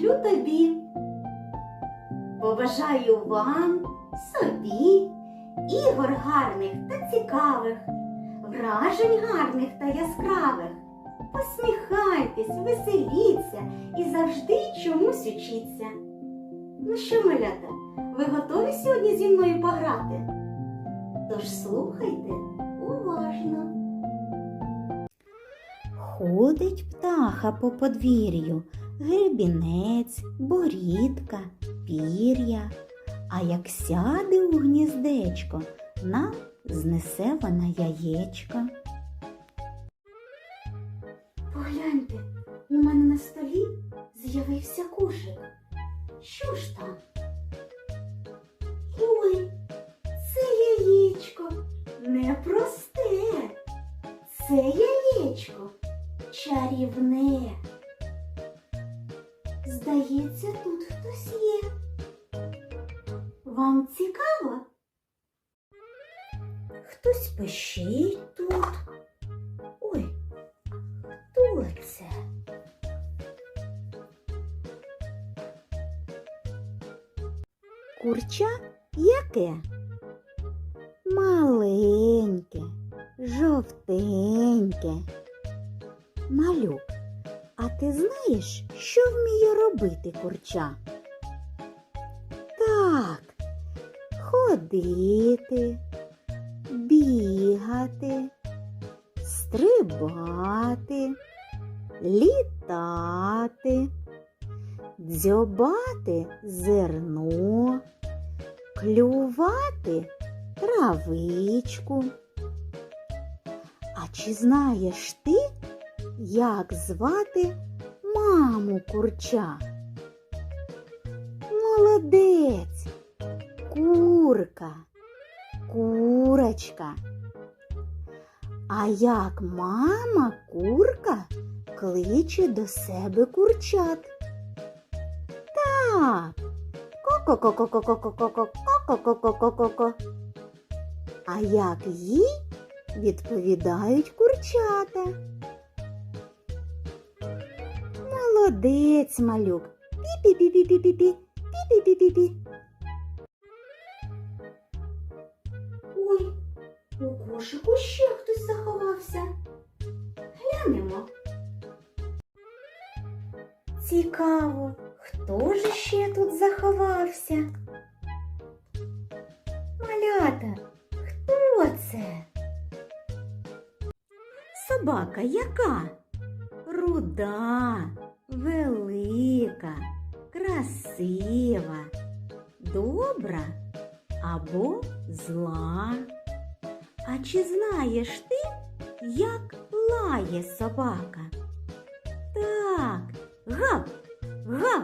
надішлю тобі. Побажаю вам, собі, ігор гарних та цікавих, вражень гарних та яскравих. Посміхайтесь, веселіться і завжди чомусь учіться. Ну що, малята, ви готові сьогодні зі мною пограти? Тож слухайте уважно. Ходить птаха по подвір'ю, гребінець, борідка, пір'я. А як сяде у гніздечко, нам знесе вона яєчко. Погляньте, у мене на столі з'явився кошик. Що ж там? Ой, це яєчко непросте. Це яєчко чарівне. Здається, тут хтось є. Вам цікаво? Хтось пишіть тут. Ой, хто це? Курча яке? Маленьке, жовтеньке. Малюк, а ти знаєш, що вміє робити курча? Так, ходити, бігати, стрибати, літати, дзьобати зерно, клювати травичку. А чи знаєш ти, як звати маму курча? Молодець, курка, курочка. А як мама курка кличе до себе курчат? Так. Ко-ко-ко-ко-ко-ко-ко-ко-ко-ко-ко-ко-ко. А як їй відповідають курчата? Молодець, малюк. Пі-пі-пі-пі-пі-пі. Пі-пі-пі-пі-пі. Ой, у кошику ще хтось заховався. Глянемо. Цікаво, хто ж ще тут заховався? Малята, хто це? Собака яка? Руда, велика, красива, добра або зла. А чи знаєш ти, як лає собака? Так, гав, гав.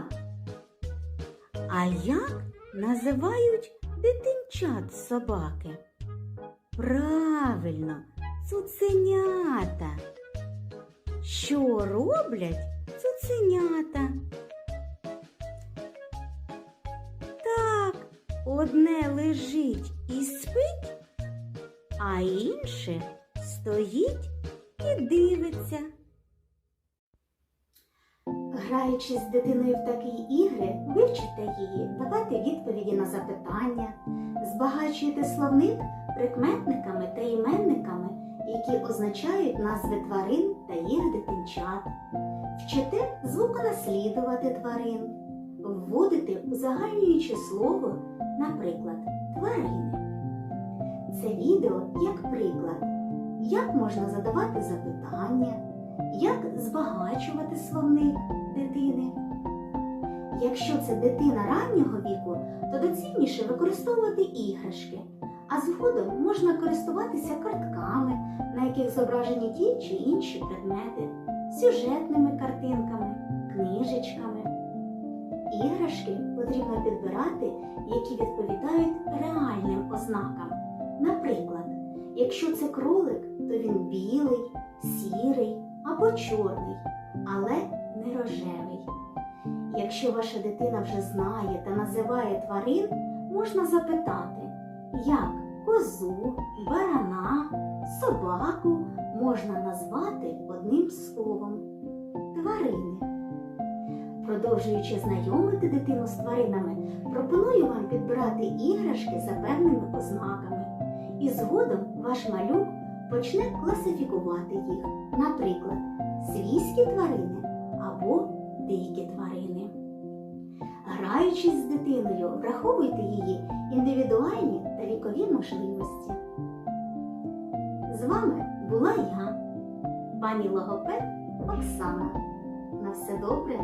А як називають дитинчат собаки? Правильно, цуценята. Що роблять цуценята? Так, одне лежить і спить, а інше стоїть і дивиться. Граючи з дитиною в такі ігри, вивчите її, давати відповіді на запитання, збагачуєте словник прикметниками та іменниками, які означають назви тварин та їх дитинчат, вчите звуконаслідувати тварин, вводите узагальнююче слово, наприклад, тварини. Це відео як приклад, як можна задавати запитання, як збагачувати словник дитини. Якщо це дитина раннього віку, то доцільніше використовувати іграшки, а згодом можна користуватися картками, на яких зображені ті чи інші предмети, сюжетними картинками, книжечками. Іграшки потрібно підбирати, які відповідають реальним ознакам. Наприклад, якщо це кролик, то він білий, сірий або чорний, але не рожевий. Якщо ваша дитина вже знає та називає тварин, можна запитати, як козу, барана, собаку можна назвати одним словом тварини. Продовжуючи знайомити дитину з тваринами, пропоную вам підбирати іграшки за певними ознаками. І згодом ваш малюк почне класифікувати їх, наприклад, свійські тварини або дикі тварини. Граючись з дитиною, враховуйте її індивідуальні та вікові можливості. З вами була я, пані логопед Оксана. На все добре!